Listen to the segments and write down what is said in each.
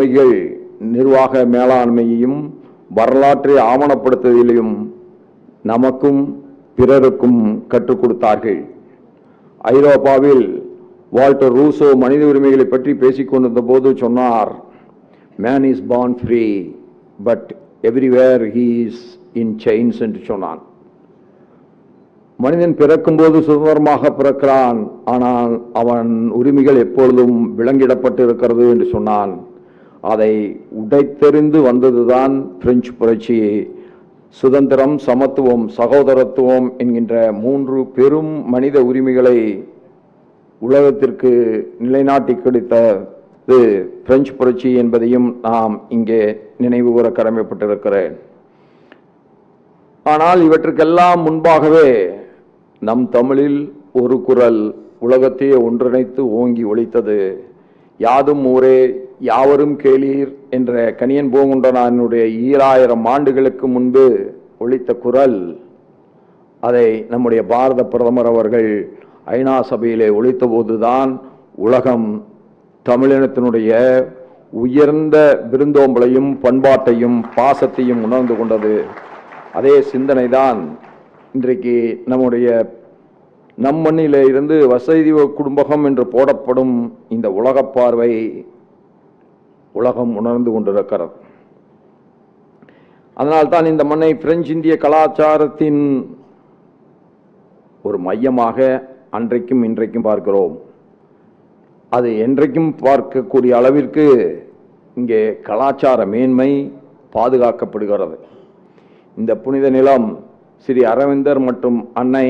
அவைகள் நிர்வாக மேலாண்மையையும் வரலாற்றை ஆவணப்படுத்துவதிலும் நமக்கும் பிறருக்கும் கற்றுக் கொடுத்தார்கள். ஐரோப்பாவில் வால்டர் ரூசோ மனித உரிமைகளை பற்றி பேசிக் கொண்டிருந்த போது சொன்னார் man is born free but everywhere he's is in chains என்று சொன்னான். மனிதன் பிறக்கும்போது சுதந்திரமாக பிறக்கிறான் ஆனால் அவன் உரிமைகள் எப்பொழுதும் விலங்கிடப்பட்டு இருக்கிறது என்று சொன்னான். அதை உடைத்தெறிந்து வந்ததுதான் பிரெஞ்சு புரட்சி. சுதந்திரம் சமத்துவம் சகோதரத்துவம் என்கின்ற மூன்று பெரும் மனித உரிமைகளை உலகத்திற்கு நிலைநாட்டி கிடைத்தது பிரெஞ்சு புரட்சி என்பதையும் நாம் இங்கே நினைவு கூற கடமைப்பட்டிருக்கிறேன். ஆனால் இவற்றுக்கெல்லாம் முன்பாகவே நம் தமிழில் ஒரு குரல் உலகத்தையே ஒன்றிணைத்து ஓங்கி ஒழித்தது யாதும் ஊரே யாவரும் கேளீர் என்ற கனியன் பூங்குண்டனானுடைய ஈராயிரம் ஆண்டுகளுக்கு முன்பு ஒழித்த குரல் அதை நம்முடைய பாரத பிரதமர் அவர்கள் ஐநா சபையிலே ஒழித்தபோதுதான் உலகம் தமிழினத்தினுடைய உயர்ந்த விருந்தோம்பலையும் பண்பாட்டையும் பாசத்தையும் உணர்ந்து கொண்டது. அதே சிந்தனை தான் இன்றைக்கு நம்முடைய நம் மண்ணிலே இருந்து வசதி குடும்பகம் என்று போடப்படும் இந்த உலகப் பார்வை உலகம் உணர்ந்து கொண்டிருக்கிறது. அதனால்தான் இந்த மண்ணை பிரெஞ்சு இந்திய கலாச்சாரத்தின் ஒரு மையமாக அன்றைக்கும் இன்றைக்கும் பார்க்கிறோம். அது என்றைக்கும் பார்க்கக்கூடிய அளவிற்கு இங்கே கலாச்சார மேன்மை பாதுகாக்கப்படுகிறது. இந்த புனித நிலம் ஸ்ரீ அரவிந்தர் மற்றும் அன்னை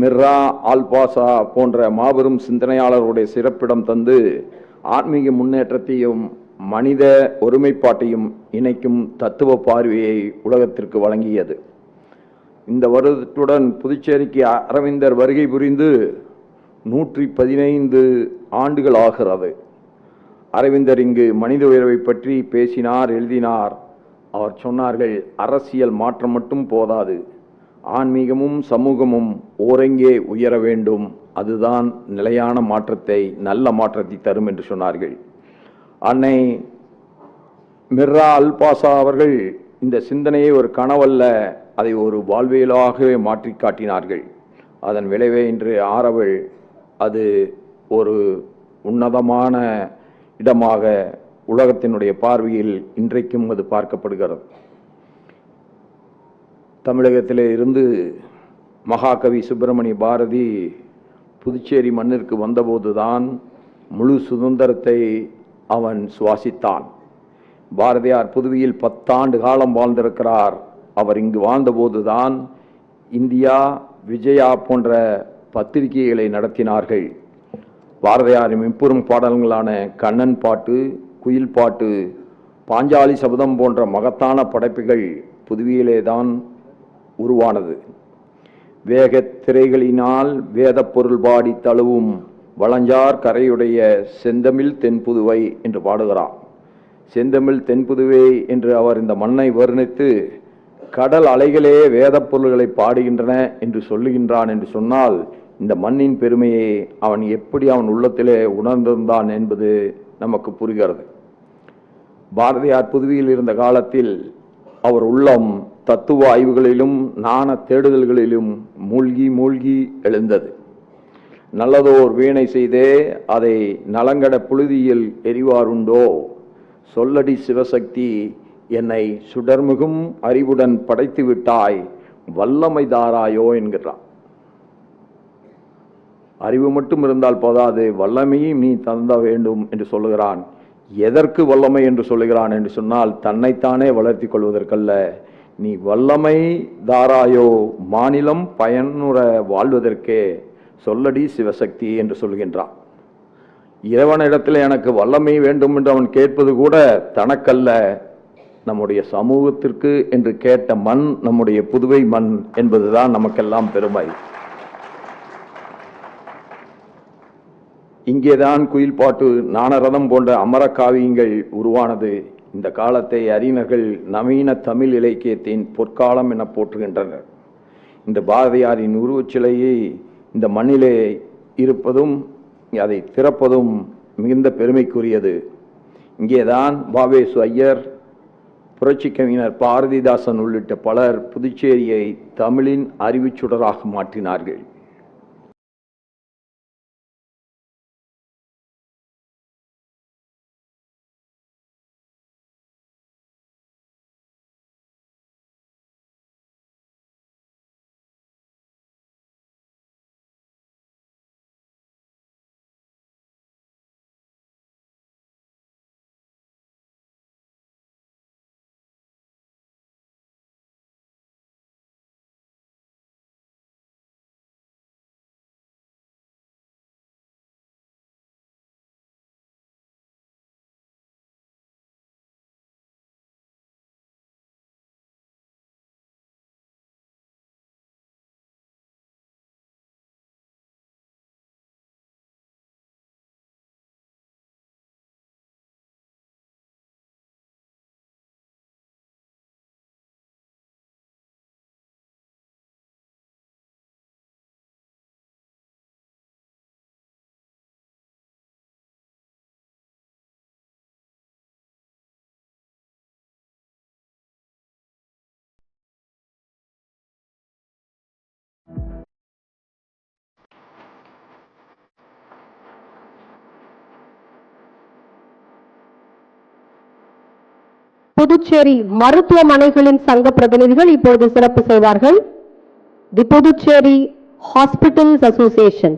மிர்ரா ஆல்பாசா போன்ற மாபெரும் சிந்தனையாளருடைய சிறப்பிடம் தந்து ஆன்மீக முன்னேற்றத்தையும் மனித ஒருமைப்பாட்டையும் இணைக்கும் தத்துவ பார்வையை உலகத்திற்கு வழங்கியது. இந்த வருடத்துடன் புதுச்சேரிக்கு அரவிந்தர் வருகை புரிந்து நூற்றி பதினைந்து ஆண்டுகள் ஆகிறது. அரவிந்தர் இங்கு மனித உயர்வை பற்றி பேசினார் எழுதினார். அவர் சொன்னார்கள் அரசியல் மாற்றம் மட்டும் போதாது. ஆன்மீகமும் சமூகமும் ஓரங்கே உயர வேண்டும். அதுதான் நிலையான மாற்றத்தை நல்ல மாற்றத்தை தரும் என்று சொன்னார்கள். அன்னை மிர்ரா அல்பாசா அவர்கள் இந்த சிந்தனையை ஒரு கனவல்ல அதை ஒரு வாழ்வியலாகவே மாற்றி காட்டினார்கள். அதன் விளைவே இன்று ஆறவள் அது ஒரு உன்னதமான இடமாக உலகத்தினுடைய பார்வையில் இன்றைக்கும் அது பார்க்கப்படுகிறது. தமிழகத்திலே இருந்து மகாகவி சுப்பிரமணிய பாரதி புதுச்சேரி மண்ணிற்கு வந்தபோதுதான் முழு சுதந்திரத்தை அவன் சுவாசித்தான். பாரதியார் புதுவையில் பத்தாண்டு காலம் வாழ்ந்திருக்கிறார். அவர் இங்கு வாழ்ந்தபோதுதான் இந்தியா விஜயா போன்ற பத்திரிகைகளை நடத்தினார்கள். பாரதியாரின் மின்புறும் பாடல்களான கண்ணன் பாட்டு குயில் பாட்டு பாஞ்சாலி சபதம் போன்ற மகத்தான படைப்புகள் புதுவியிலே தான் உருவானது. வேகத் திரைகளினால் வேதப் பொருள் பாடி தழுவும் வளஞ்சார் கரையுடைய செந்தமிழ் தென்புதுவை என்று பாடுகிறார். செந்தமிழ் தென்புதுவை என்று அவர் இந்த மண்ணை வர்ணித்து கடல் அலைகளே வேதப் பொருள்களை பாடுகின்றன என்று சொல்லுகின்றான் என்று சொன்னால் இந்த மண்ணின் பெருமையை அவன் எப்படி அவன் உள்ளத்திலே உணர்ந்திருந்தான் என்பது நமக்கு புரிகிறது. பாரதியார் புதுவியில் இருந்த காலத்தில் அவர் உள்ளம் தத்துவ ஆய்வுகளிலும் நாண தேடுதல்களிலும் மூழ்கி மூழ்கி எழுந்தது. நல்லதோர் வீணை செய்தே அதை நலங்கட புழுதியில் எரிவாருண்டோ? சொல்லடி சிவசக்தி என்னை சுடர்மிகும் அறிவுடன் படைத்து விட்டாய் வல்லமை தாராயோ என்கிறான். அறிவு மட்டும் இருந்தால் போதாது வல்லமையும் நீ தந்த வேண்டும் என்று சொல்லுகிறான். எதற்கு வல்லமை என்று சொல்லுகிறான் என்று சொன்னால் தன்னைத்தானே வளர்த்தி கொள்வதற்கல்ல. நீ வல்லமை தாராயோ மாநிலம் பயனுற வாழ்வதற்கே. சொல்லடி சிவசக்தி என்று சொல்கின்றான். இறைவனிடத்தில் எனக்கு வல்லமை வேண்டும் என்று அவன் கேட்பது கூட தனக்கல்ல. நம்முடைய சமூகத்திற்கு என்று கேட்ட மண் நம்முடைய புதுவை மண் என்பதுதான் நமக்கெல்லாம் பெருமை. இங்கேதான் குயில் பாட்டு நாணரதம் போன்ற அமர காவியங்கள் உருவானது. இந்த காலத்தை அறிஞர்கள் நவீன தமிழ் இலக்கியத்தின் பொற்காலம் என போற்றுகின்றனர். இந்த பாரதியாரின் உருவச்சிலையை இந்த மண்ணிலே இருப்பதும் அதை திறப்பதும் மிகுந்த பெருமைக்குரியது. இங்கேதான் பாவேசு ஐயர் புரட்சி கவிஞர் பாரதிதாசன் உள்ளிட்ட பலர் புதுச்சேரியை தமிழின் அறிவுச்சுடராக மாற்றினார்கள். புதுச்சேரி மருத்துவமனைகளின் சங்க பிரதிநிதிகள் இப்பொழுது சிறப்பு செய்வார்கள். The Puducherry hospitals association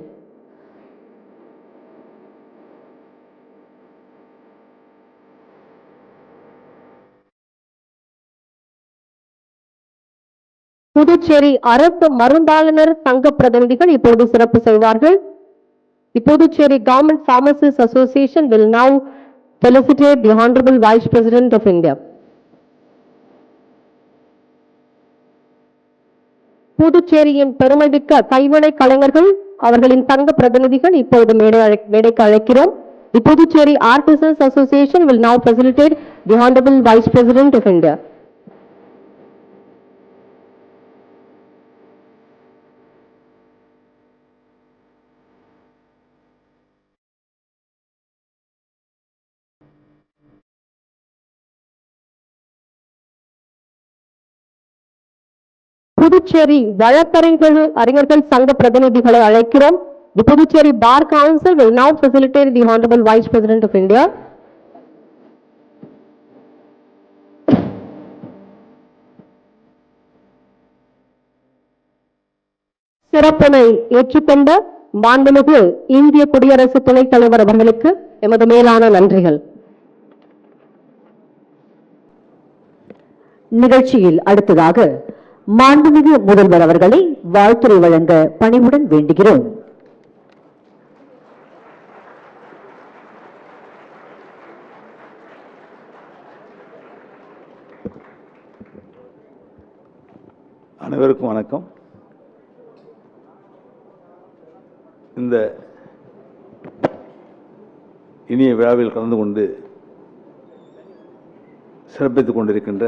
Puducherry அரசு மருந்தாளுநர் சங்க பிரதிநிதிகள் இப்போது சிறப்பு செய்வார்கள். The Puducherry government pharmacists association will now felicitate the honourable vice president of India புதுச்சேரியின் பெருமைமிக்க கைவினை கலைஞர்கள் அவர்களின் தங்க பிரதிநிதிகள் இப்போது மேடை மேடைக்கு அழைக்கிறோம் Puducherry artisans association will now facilitate the honorable vice president of India. Puducherry வழக்கறிஞர்கள் அறிஞர்கள் சங்க பிரதிநிதிகளை அழைக்கிறோம் the Puducherry bar council will now facilitate the honorable vice president of India. சிறப்பினை ஏற்றுக்கொண்ட மாண்புமிகு இந்திய குடியரசு துணைத் தலைவர் அவர்களுக்கு எமது மேலான நன்றிகள் நிகழ்ச்சியில் அடுத்ததாக மாண்புமிகு முதல்வர் அவர்களை வாழ்த்துறை வழங்க பணிவுடன் வேண்டுகிறோம். அனைவருக்கும் வணக்கம். இந்த இனிய விழாவில் கலந்து கொண்டு சிறப்பித்துக் கொண்டிருக்கின்ற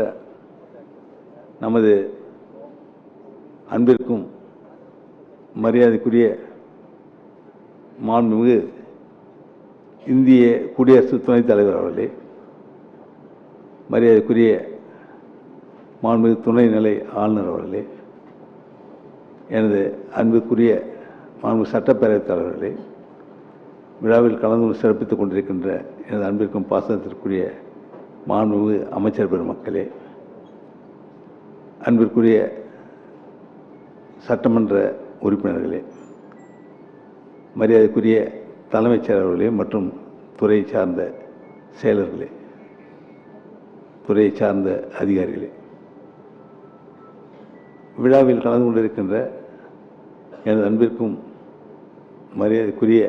நமது அன்பிற்கும் மரியாதைக்குரிய மாண்புமிகு இந்திய குடியரசு துணைத் தலைவர் அவர்களே மரியாதைக்குரிய மாண்புமிகு துணைநிலை ஆளுநர் அவர்களே எனது அன்புக்குரிய மாண்பு சட்டப்பேரவைத் தலைவர்களே விழாவில் கலந்து கொண்டு சிறப்பித்துக் கொண்டிருக்கின்ற எனது அன்பிற்கும் பாசனத்திற்குரிய மாண்புமிகு அமைச்சர் பெருமக்களே அன்பிற்குரிய சட்டமன்ற உறுப்பினர்களே மரியாதைக்குரிய தலைமைச் செயலர்களே மற்றும் துறை சார்ந்த செயலர்களே துறை சார்ந்த அதிகாரிகளே. விழாவில் கலந்து கொண்டிருக்கின்ற எனது அன்பிற்கும் மரியாதைக்குரிய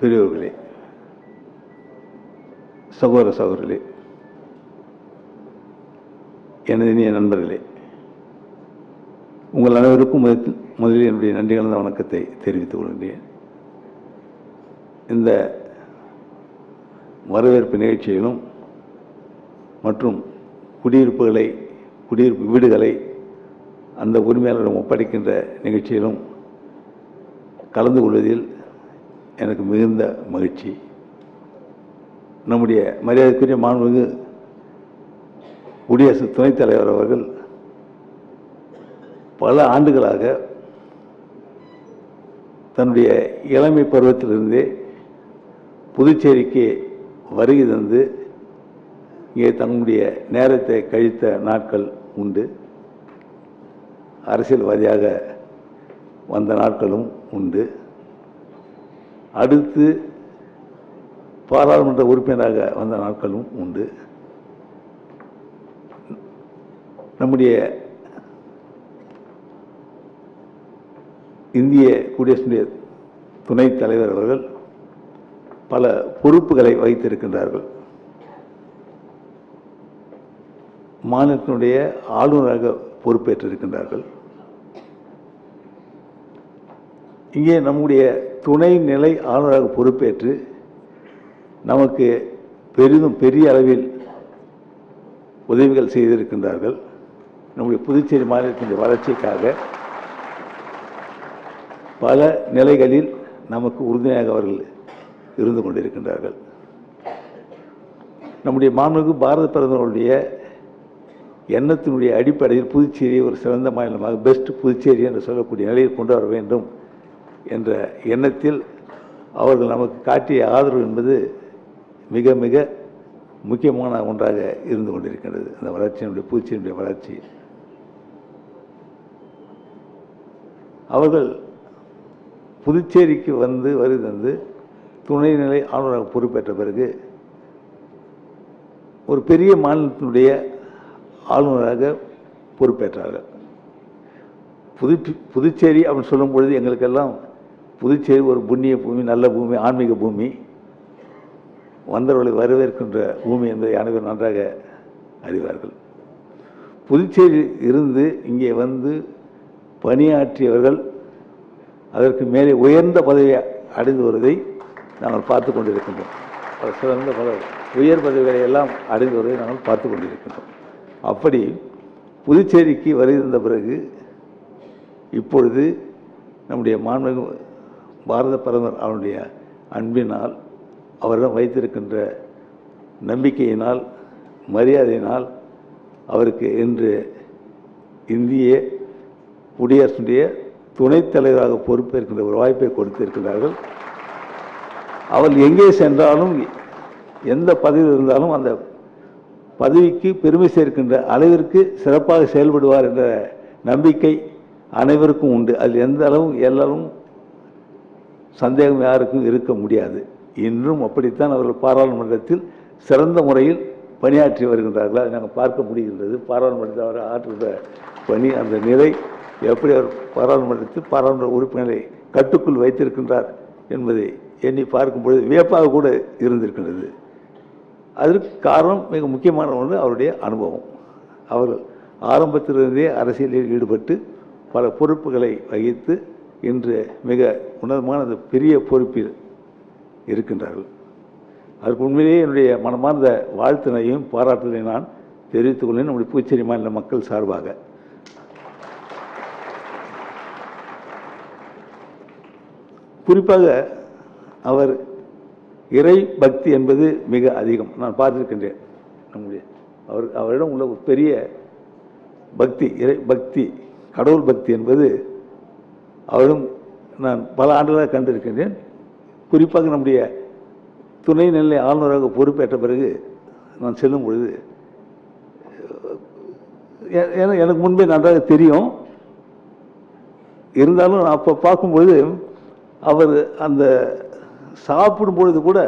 பெரியோர்களே சகோதர சகோதரர்களே எனது இனிய நண்பர்களே உங்கள் அனைவருக்கும் முதல் முதலில் என்னுடைய நன்றி கலந்த வணக்கத்தை தெரிவித்துக் கொள்கின்றேன் இந்த வரவேற்பு நிகழ்ச்சியிலும் மற்றும் குடியிருப்புகளை குடியிருப்பு வீடுகளை அந்த உரிமையாளரிடம் ஒப்படைக்கின்ற நிகழ்ச்சியிலும் கலந்து கொள்வதில் எனக்கு மிகுந்த மகிழ்ச்சி. நம்முடைய மரியாதைக்குரிய மாண்புமிகு குடியரசு துணைத் தலைவர் அவர்கள் பல ஆண்டுகளாக தன்னுடைய இளமை பருவத்திலிருந்தே புதுச்சேரிக்கு வருகை தந்து இங்கே தன்னுடைய நேரத்தை கழித்த நாட்கள் உண்டு. அரசியல்வாதியாக வந்த நாட்களும் உண்டு. அடுத்து பாராளுமன்ற உறுப்பினராக வந்த நாட்களும் உண்டு. நம்முடைய இந்திய குடியரசுடைய துணைத் தலைவர் அவர்கள் பல பொறுப்புகளை வைத்திருக்கின்றார்கள். மாநிலத்தினுடைய ஆளுநராக பொறுப்பேற்றிருக்கின்றார்கள். இங்கே நம்முடைய துணை நிலை ஆளுநராக பொறுப்பேற்று நமக்கு பெரிதும் பெரிய அளவில் உதவிகள் செய்திருக்கின்றார்கள். நம்முடைய புதுச்சேரி மாநிலத்தினுடைய வளர்ச்சிக்காக பல நிலைகளில் நமக்கு உறுதுணையாக அவர்கள் இருந்து கொண்டிருக்கின்றார்கள். நம்முடைய மாண்புமிகு பாரத பிரதமருடைய எண்ணத்தினுடைய அடிப்படையில் புதுச்சேரியை ஒரு சிறந்த மாநிலமாக பெஸ்ட் புதுச்சேரி என்று சொல்லக்கூடிய நிலையில் கொண்டு வர வேண்டும் என்ற எண்ணத்தில் அவர்கள் நமக்கு காட்டிய ஆதரவு என்பது மிக மிக முக்கியமான ஒன்றாக இருந்து கொண்டிருக்கின்றது. அந்த வளர்ச்சியினுடைய புதுச்சேரியினுடைய வளர்ச்சி. அவர்கள் புதுச்சேரிக்கு வந்து வருகை தந்து துணைநிலை ஆளுநராக பொறுப்பேற்ற பிறகு ஒரு பெரிய மாநிலத்தினுடைய ஆளுநராக பொறுப்பேற்றார்கள். புது புதுச்சேரி அப்படின்னு சொல்லும் பொழுது எங்களுக்கெல்லாம் புதுச்சேரி ஒரு புண்ணிய பூமி நல்ல பூமி ஆன்மீக பூமி. வந்தவர்களை வரவேற்கின்ற பூமி என்பதை அனைவரும் நன்றாக அறிவார்கள். புதுச்சேரி இருந்து இங்கே வந்து பணியாற்றியவர்கள் அதற்கு மேலே உயர்ந்த பதவியை அடைந்து வருவதை நாங்கள் பார்த்து கொண்டிருக்கின்றோம். சிறந்த பல உயர் பதவிகளை எல்லாம் அடைந்து வருவதை நாங்கள் பார்த்து கொண்டிருக்கின்றோம். அப்படி புதுச்சேரிக்கு வருகின்ற பிறகு இப்பொழுது நம்முடைய மாண்பு பாரத பிரதமர் அவருடைய அன்பினால் அவரிடம் வைத்திருக்கின்ற நம்பிக்கையினால் மரியாதையினால் அவருக்கு இன்று இந்திய குடியரசுடைய துணைத் தலைவராக பொறுப்பேற்கின்ற ஒரு வாய்ப்பை கொடுத்திருக்கிறார்கள் அவள் எங்கே சென்றாலும் எந்த பதவியில் இருந்தாலும் அந்த பதவிக்கு பெருமை சேர்க்கின்ற அளவிற்கு சிறப்பாக செயல்படுவார் என்ற நம்பிக்கை அனைவருக்கும் உண்டு. அதில் எந்த அளவும் எல்லாரும் சந்தேகம் யாருக்கும் இருக்க முடியாது. இன்றும் அப்படித்தான் அவர்கள் பாராளுமன்றத்தில் சிறந்த முறையில் பணியாற்றி வருகின்றார்கள். அதை நாங்கள் பார்க்க முடிகின்றது. பாராளுமன்றத்தில் அவர் ஆற்றுகிற பணி அந்த நிலை எப்படி அவர் பாராளுமன்றத்தில் பாராளுமன்ற உறுப்பினரை கட்டுக்குள் வைத்திருக்கின்றார் என்பதை எண்ணி பார்க்கும் பொழுது வியப்பாக கூட இருந்திருக்கின்றது. அதற்கு காரணம் மிக முக்கியமான ஒன்று அவருடைய அனுபவம். அவர் ஆரம்பத்திலிருந்தே அரசியலில் ஈடுபட்டு பல பொறுப்புகளை வகித்து இன்று மிக உன்னதமான அந்த பெரிய பொறுப்பில் இருக்கின்றார்கள். அதற்கு உண்மையிலேயே என்னுடைய மனமார்ந்த வாழ்த்தினையும் பாராட்டுதலையும் நான் தெரிவித்துக் கொள்ளேன் நம்முடைய புதுச்சேரி மாநில மக்கள் சார்பாக. குறிப்பாக அவர் இறை பக்தி என்பது மிக அதிகம். நான் பார்த்துருக்கின்றேன். நம்முடைய அவர் அவரிடம் உள்ள ஒரு பெரிய பக்தி இறை பக்தி கடவுள் பக்தி என்பது அவரிடம் நான் பல ஆண்டுகளாக கண்டிருக்கின்றேன். குறிப்பாக நம்முடைய துணைநிலை ஆளுநராக பொறுப்பேற்ற பிறகு நான் செல்லும் பொழுது எனக்கு முன்பே நன்றாக தெரியும். இருந்தாலும் நான் அப்போ பார்க்கும்பொழுது அவர் அந்த சாப்பிடும் பொழுது கூட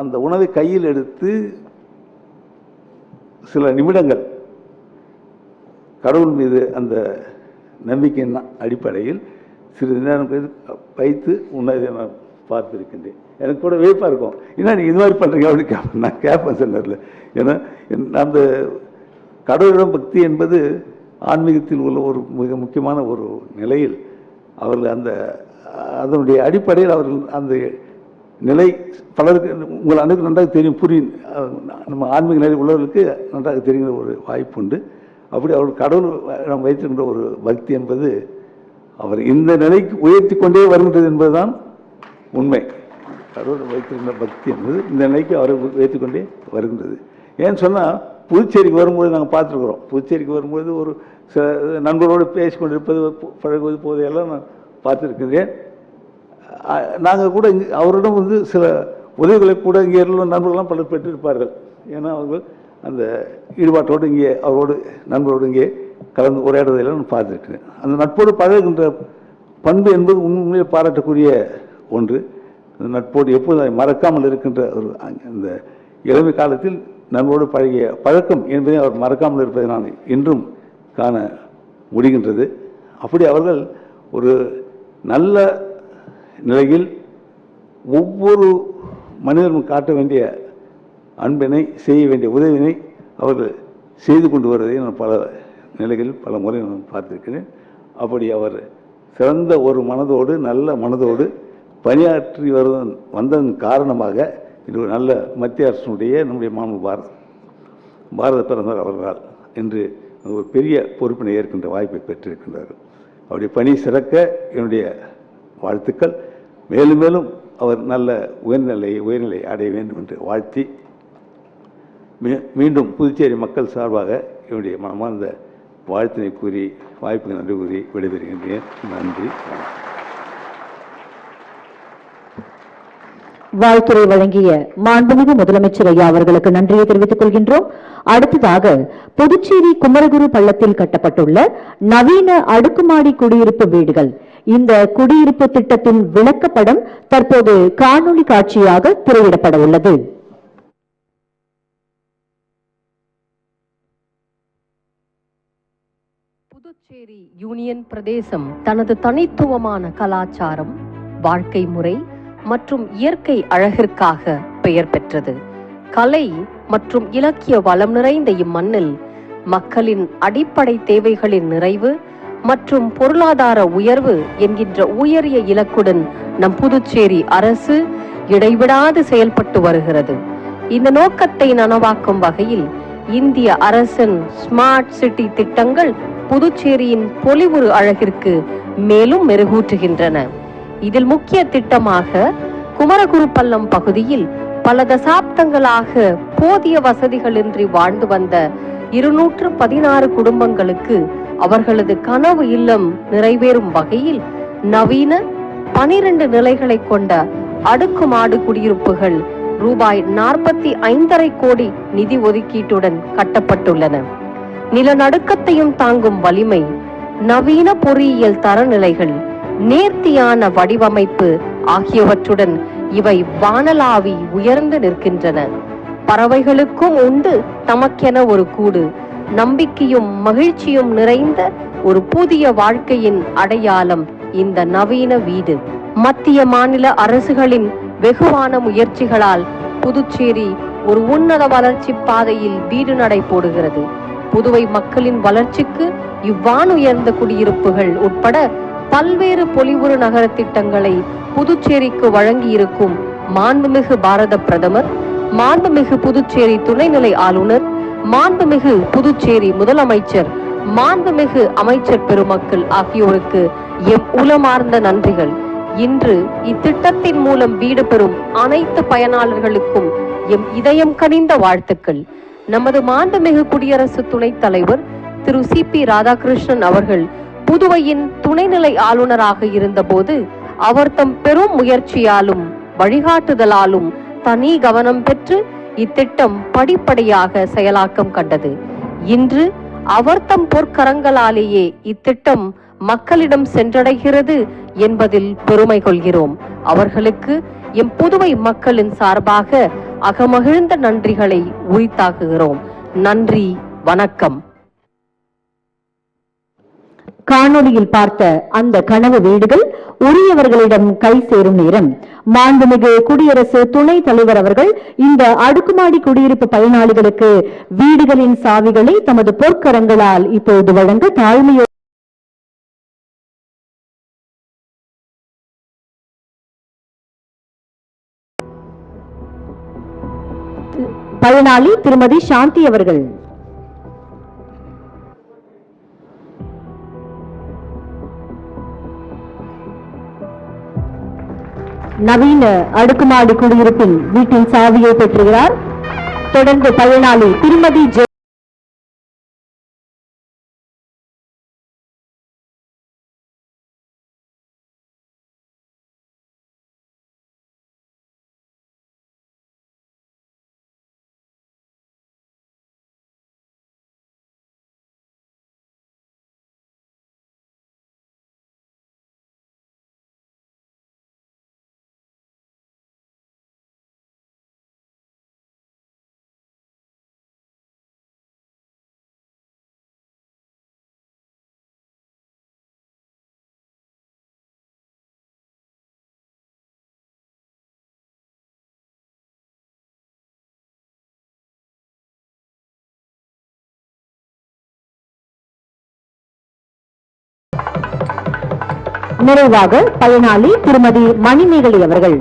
அந்த உணவை கையில் எடுத்து சில நிமிடங்கள் கடவுள் மீது அந்த நம்பிக்கையின் அடிப்படையில் சிறிது நேரம் வைத்து உன்னதை நான் பார்த்திருக்கின்றேன். எனக்கு கூட வியப்பாக இருக்கும். ஏன்னா நீங்கள் இது மாதிரி பண்ணுறீங்க அப்படின்னு கேட்பேன் நான் கேட்பேன் சிலரில் ஏன்னா அந்த கடவுளிடம் பக்தி என்பது ஆன்மீகத்தில் உள்ள ஒரு மிக முக்கியமான ஒரு நிலையில் அவர்கள் அந்த அதனுடைய அடிப்படையில் அவர்கள் அந்த நிலை பலருக்கு உங்கள் அனைவருக்கும் நன்றாக தெரியும் புரியும். நம்ம ஆன்மீக நிலை உள்ளவர்களுக்கு நன்றாக தெரிகிற ஒரு வாய்ப்பு உண்டு. அப்படி அவர் கடவுள் நாம் வைத்திருக்கின்ற ஒரு பக்தி என்பது அவர் இந்த நிலைக்கு உயர்த்தி கொண்டே வருகின்றது என்பதுதான் உண்மை. கடவுள் வைத்திருக்கின்ற பக்தி என்பது இந்த நிலைக்கு அவரை வைத்துக்கொண்டே வருகின்றது. ஏன்னு சொன்னால் புதுச்சேரிக்கு வரும்போது நாங்கள் பார்த்துருக்குறோம். புதுச்சேரிக்கு வரும்போது ஒரு சில நண்பரோடு பேசி கொண்டிருப்பது பழகுவது போதையெல்லாம் நான் பார்த்துருக்கிறேன் நாங்கள் கூட இங்கே அவரிடம் வந்து சில உதவிகளை கூட இங்கே இருந்த நண்பர்கள்லாம் பலர் பெற்றிருப்பார்கள். ஏன்னா அவங்க அந்த ஈடுபாட்டோடு இங்கே அவரோடு நண்பரோடு இங்கே கலந்து உரையாடுவதையெல்லாம் நான் பார்த்துருக்கிறேன். அந்த நட்போடு பழகுகின்ற பண்பு என்பது உண்மையிலே பாராட்டக்கூடிய ஒன்று. அந்த நட்போடு எப்போது அதை மறக்காமல் இருக்கின்ற ஒரு அந்த இளமை காலத்தில் நண்பரோடு பழகிய பழக்கம் என்பதை அவர் மறக்காமல் இருப்பதை நான் இன்றும் காண முடிகின்றது. அப்படி அவர்கள் ஒரு நல்ல நிலையில் ஒவ்வொரு மனிதனும் காட்ட வேண்டிய அன்பினை செய்ய வேண்டிய உதவினை அவர்கள் செய்து கொண்டு வருவதை நான் பல நிலைகளில் பல முறை நான் பார்த்திருக்கிறேன். அப்படி அவர் சிறந்த ஒரு மனதோடு நல்ல மனதோடு பணியாற்றி வருவதன் வந்ததன் காரணமாக இது ஒரு நல்ல மத்திய அரசினுடைய நம்முடைய மாநில பாரத பாரத பிரதமர் அவர்களால் இன்று ஒரு பெரிய பொறுப்பினை ஏற்கின்ற வாய்ப்பை பெற்றிருக்கின்றார்கள். அவருடைய பணி சிறக்க என்னுடைய வாழ்த்துக்கள். மேலும் மேலும் அவர் நல்ல உயர்நிலை உயர்நிலை அடைய வேண்டும் என்று வாழ்த்தி மீ- மீண்டும் புதுச்சேரி மக்கள் சார்பாக என்னுடைய மனமார்ந்த வாழ்த்தினை கூறி வாய்ப்புக்கு நன்றி கூறி விடைபெறுகின்றேன். நன்றி வணக்கம். வாழ்த்துறை வழங்கிய மாண்புமிகு முதலமைச்சர் ஐயா அவர்களுக்கு நன்றியை தெரிவித்துக் கொள்கின்றோம். அடுத்ததாக புதுச்சேரி குமரகுரு பள்ளத்தில் கட்டப்பட்டுள்ள நவீன அடுக்குமாடி குடியிருப்பு வீடுகள். இந்த குடியிருப்பு திட்டத்தின் விளக்கப்படம் தற்போது காணொளி காட்சியாக திரையிடப்பட உள்ளது. புதுச்சேரி யூனியன் பிரதேசம் தனது தனித்துவமான கலாச்சாரம் வாழ்க்கை முறை மற்றும் இயற்கை அழகிற்காக பெயர் பெற்றது. கலை மற்றும் இலக்கிய வளம் நிறைந்த இம்மண்ணில் மக்களின் அடிப்படை தேவைகளின் நிறைவு மற்றும் பொருளாதார உயர்வு என்கின்ற உயரிய இலக்குடன் நம் புதுச்சேரி அரசு இடைவிடாது செயல்பட்டு வருகிறது. இந்த நோக்கத்தை நனவாக்கும் வகையில் இந்திய அரசின் ஸ்மார்ட் சிட்டி திட்டங்கள் புதுச்சேரியின் பொலிவுறு அழகிற்கு மேலும் மெருகூற்றுகின்றன இதில் முக்கிய திட்டமாக குமரகுருப்பள்ளம் பகுதியில் பல தசாப்தங்களாக போதிய வசதிகளின்றி வாழ்ந்து வந்த இருநூற்று பதினாறு குடும்பங்களுக்கு அவர்களது கனவு இல்லம் நிறைவேறும் வகையில் நவீன பனிரெண்டு நிலைகளை கொண்ட அடுக்குமாடு குடியிருப்புகள் ரூபாய் நாற்பத்தி ஐந்தரை கோடி நிதி ஒதுக்கீட்டுடன் கட்டப்பட்டுள்ளன. நிலநடுக்கத்தையும் தாங்கும் வலிமை நவீன பொறியியல் தரநிலைகள் நேர்த்தியான வடிவமைப்பு ஆகியவற்றுடன் இவை வானலாவி உயர்ந்து நிற்கின்றன. பறவைகளுக்கும் உண்டு தமக்கென ஒரு கூடு. நம்பிக்கையும் மகிழ்ச்சியும் நிறைந்த ஒரு புதிய வாழ்க்கையின் அடையாளம் இந்த நவீன வீடு. மத்திய மாநில அரசுகளின் வெகுவான முயற்சிகளால் புதுச்சேரி ஒரு உன்னத வளர்ச்சி பாதையில் வீடு நடை போடுகிறது. புதுவை மக்களின் வளர்ச்சிக்கு இவ்வானுயர்ந்த குடியிருப்புகள் உட்பட பல்வேறு பொலிவுறு நகர திட்டங்களை புதுச்சேரிக்கு வழங்கியிருக்கும் மாண்புமிகு பாரத பிரதமர் மாண்புமிகு புதுச்சேரி துணைநிலை ஆளுநர் மாண்புமிகு புதுச்சேரி முதலமைச்சர் மாண்புமிகு அமைச்சர் பெருமக்கள் ஆகியோருக்கு எம் உளமார்ந்த நன்றிகள். இன்று இத்திட்டத்தின் மூலம் வீடு பெறும் அனைத்து பயனாளர்களுக்கும் எம் இதயம் கனிந்த வாழ்த்துக்கள். நமது மாண்புமிகு குடியரசு துணைத் தலைவர் திரு சி பி ராதாகிருஷ்ணன் அவர்கள் புதுவையின் துணைநிலை ஆளுநராக இருந்தபோது அவர் தம் பெரும் முயற்சியாலும் வழிகாட்டுதலாலும் தனி கவனம் பெற்று இத்திட்டம் படிப்படியாக செயலாக்கம் கண்டது. இன்று அவர் தம் பொற்கரங்களாலேயே இத்திட்டம் மக்களிடம் சென்றடைகிறது என்பதில் பெருமை கொள்கிறோம். அவர்களுக்கு எம் புதுவை மக்களின் சார்பாக அகமகிழ்ந்த நன்றிகளை உரித்தாக்குகிறோம். நன்றி வணக்கம். காணொளியில் பார்த்த அந்த கனவு வீடுகள் உரியவர்களிடம் கை சேரும் நேரம். மாண்புமிகு குடியரசு துணைத் தலைவர் அவர்கள் இந்த அடுக்குமாடி குடியிருப்பு பயனாளிகளுக்கு வீடுகளின் சாவிகளை தமது பொற்கரங்களால் இப்போது வழங்க தாழ்மையோ பயனாளி திருமதி சாந்தி அவர்கள். நவீன அடுக்குமாடி குடியிருப்பின் வீட்டின் சாவியை பெற்றுகிறார். தொடர்ந்து பயனாளி திருமதி நிறைவாக பயனாளி திருமதி மணிமேகலை அவர்கள்.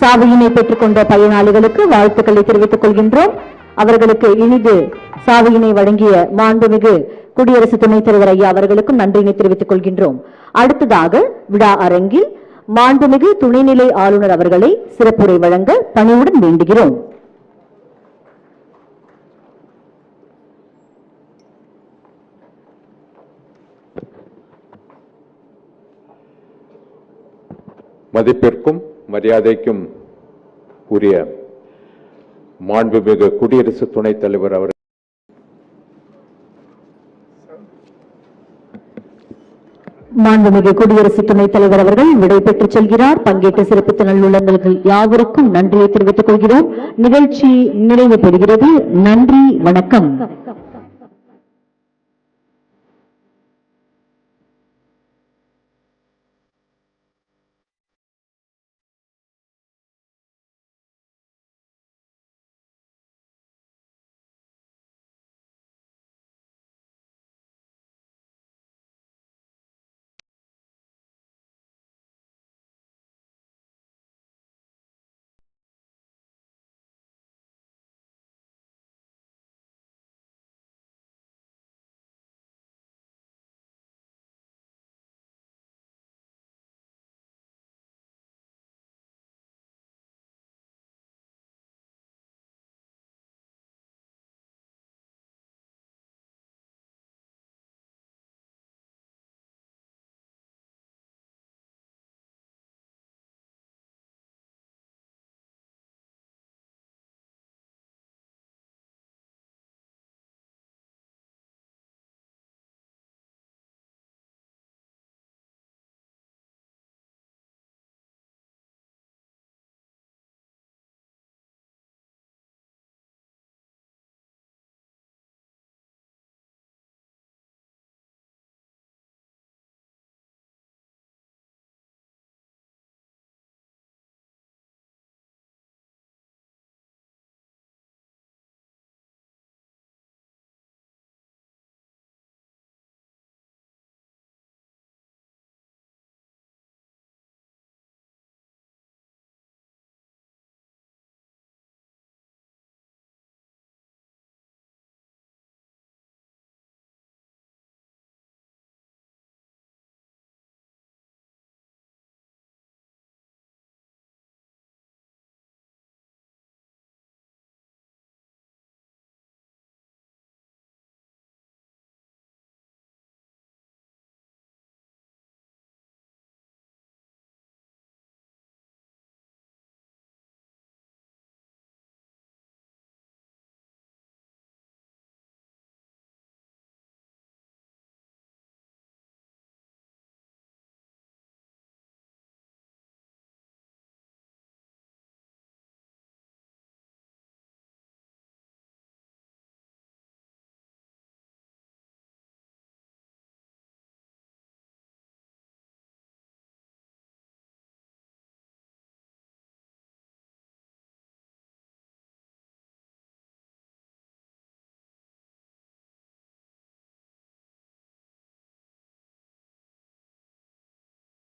சாவியினை பெற்றுக்கொண்ட பயனாளிகளுக்கு வாழ்த்துக்களை தெரிவித்துக் கொள்கின்றோம். அவர்களுக்கு இனிது சாவியினை வழங்கிய மாண்புமிகு குடியரசு துணைத் தலைவர் ஐயா அவர்களுக்கும் நன்றியினை தெரிவித்துக் கொள்கின்றோம். அடுத்ததாக விழா அரங்கில் மாண்புமிகு துணைநிலை ஆளுநர் அவர்களை சிறப்புரை வழங்க பணிவுடன் வேண்டுகிறோம். மதிப்பிற்கும் மரியாதைக்கும் உரிய மாண்புமிகு குடியரசு துணைத் தலைவர் அவர் மாண்புமிகு குடியரசு துணைத் தலைவர் அவர்கள் விடைபெற்று செல்கிறார். பங்கேற்ற சிறப்பு நல்லுள்ளங்களுக்கு யாவருக்கும் நன்றியை தெரிவித்துக் கொள்கிறோம். நிகழ்ச்சி நிறைவு பெறுகிறது. நன்றி வணக்கம்.